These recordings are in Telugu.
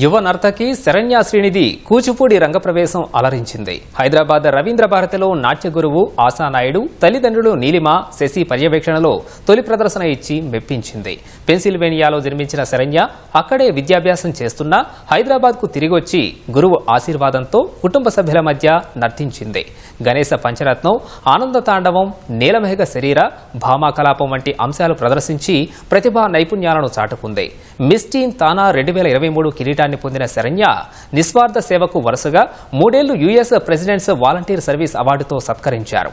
యువ నర్తకి శరణ్య శ్రీనిధి కూచిపూడి రంగప్రవేశం అలరించింది. హైదరాబాద్ రవీంద్ర భారతిలో నాట్య గురువు ఆశానాయుడు తల్లిదండ్రులు నీలిమ శశి పర్యవేక్షణలో తొలి ప్రదర్శన ఇచ్చి మెప్పించింది. పెన్సిల్వేనియాలో జన్మించిన శరణ్య అక్కడే విద్యాభ్యాసం చేస్తున్నా హైదరాబాద్కు తిరిగొచ్చి గురువు ఆశీర్వాదంతో కుటుంబ సభ్యుల మధ్య నర్తించింది. గణేశ పంచరత్నం ఆనంద తాండవం నీలమేఘ శరీర భామాకలాపం వంటి అంశాలు ప్రదర్శించి ప్రతిభా నైపుణ్యాలను చాటుకుంది. మిస్టీన్ తానా రెండు వేల ఇరవై మూడు కిరీటాన్ని పొందిన శరణ్య నిస్వార్థ సేవకు వరుసగా మూడేళ్ళు యుఎస్ ప్రెసిడెంట్స్ వాలంటీర్ సర్వీస్ అవార్డుతో సత్కరించారు.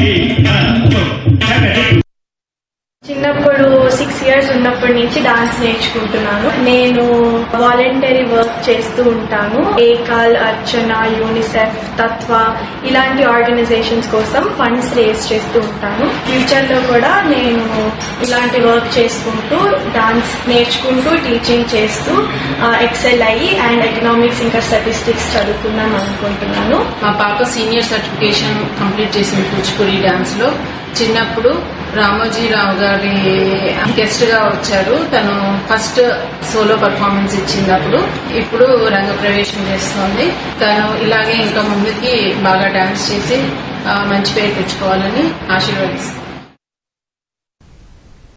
చిన్నప్పుడు ఇయర్స్ ఉన్నప్పటి నుంచి డాన్స్ నేర్చుకుంటున్నాను. నేను వాలంటరీ వర్క్ చేస్తూ ఉంటాను. ఏకాల్ అర్చన యూనిసెఫ్ తత్వ ఇలాంటి ఆర్గనైజేషన్స్ కోసం ఫండ్స్ రేస్ చేస్తూ ఉంటాను. ఫ్యూచర్లో కూడా నేను ఇలాంటి వర్క్ చేసుకుంటూ డాన్స్ నేర్చుకుంటూ టీచింగ్ చేస్తూ ఎక్సెల్ అయ్యి అండ్ ఎకనామిక్స్ ఇంకా స్టాటిస్టిక్స్ చదువుకుందాం అనుకుంటున్నాను. మా పాప సీనియర్ సర్టిఫికేషన్ కంప్లీట్ చేసింది కూచిపూడి డాన్స్లో. చిన్నప్పుడు రామోజీరావు గారి గెస్ట్గా వచ్చారు. తను ఫస్ట్ సోలో పర్ఫార్మెన్స్ ఇచ్చింది అప్పుడు ఇప్పుడు రంగ ప్రవేశం చేస్తోంది. తను ఇలాగే ఇంకా ముందుకి బాగా డాన్స్ చేసి మంచి పేరు తెచ్చుకోవాలని ఆశీర్వదిస్తాను